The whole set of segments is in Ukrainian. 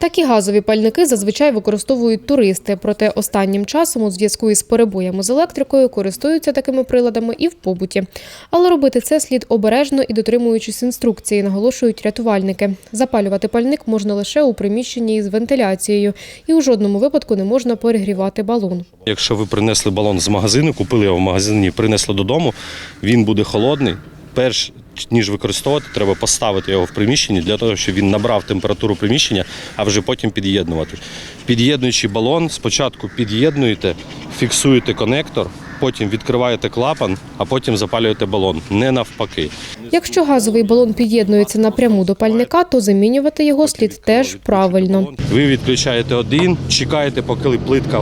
Такі газові пальники зазвичай використовують туристи, проте останнім часом у зв'язку із перебоями з електрикою користуються такими приладами і в побуті. Але робити це слід обережно і дотримуючись інструкції, наголошують рятувальники. Запалювати пальник можна лише у приміщенні із вентиляцією, і у жодному випадку не можна перегрівати балон. Якщо ви принесли балон з магазину, купили його в магазині, принесли додому, він буде холодний. Перш ніж використовувати, треба поставити його в приміщенні для того, щоб він набрав температуру приміщення, а вже потім під'єднувати. Під'єднуючи балон, спочатку під'єднуєте, фіксуєте конектор, потім відкриваєте клапан, а потім запалюєте балон. Не навпаки. Якщо газовий балон під'єднується напряму до пальника, то замінювати його слід теж правильно. Ви відключаєте один, чекаєте, поки плитка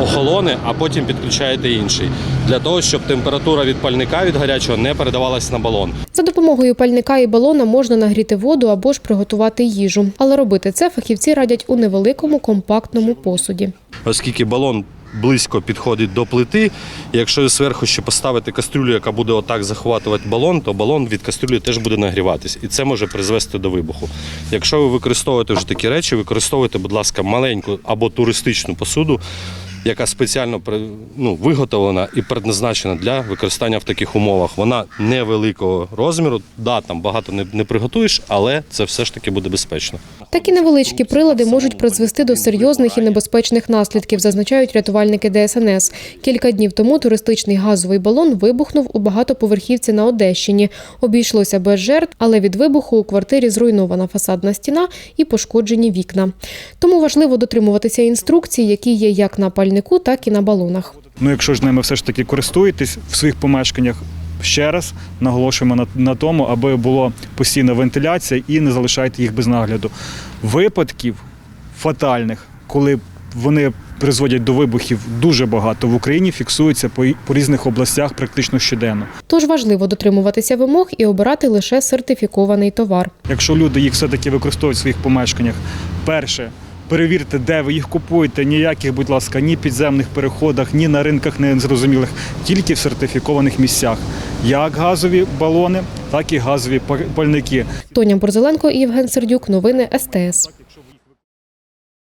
охолоне, а потім підключаєте інший. Для того, щоб температура від пальника від гарячого не передавалась на балон. За допомогою пальника і балона можна нагріти воду або ж приготувати їжу. Але робити це фахівці радять у невеликому компактному посуді. Оскільки балон близько підходить до плити, якщо ви зверху ще поставити кастрюлю, яка буде отак захватувати балон, то балон від кастрюлі теж буде нагріватись, і це може призвести до вибуху. Якщо ви використовуєте вже такі речі, використовуйте, будь ласка, маленьку або туристичну посуду, яка спеціально ну, виготовлена і предназначена для використання в таких умовах. Вона невеликого розміру. Да, там багато не, не приготуєш, але це все ж таки буде безпечно. Такі невеличкі прилади можуть призвести до серйозних і небезпечних наслідків, зазначають рятувальники ДСНС. Кілька днів тому туристичний газовий балон вибухнув у багатоповерхівці на Одещині. Обійшлося без жертв, але від вибуху у квартирі зруйнована фасадна стіна і пошкоджені вікна. Тому важливо дотримуватися інструкцій, які є як на пальнику, так і на балонах. Ну, якщо ж ними все ж таки користуєтесь в своїх помешканнях, ще раз наголошуємо на, на тому, аби була постійна вентиляція і не залишайте їх без нагляду. Випадків фатальних, коли вони призводять до вибухів, дуже багато в Україні фіксується по, по різних областях практично щоденно. Тож важливо дотримуватися вимог і обирати лише сертифікований товар. Якщо люди їх все-таки використовують в своїх помешканнях, перше. Перевірте, де ви їх купуєте. Ніяких, будь ласка, ні підземних переходах, ні на ринках незрозумілих, тільки в сертифікованих місцях. Як газові балони, так і газові пальники. Тоня Борзеленко і Євген Сердюк. Новини СТС.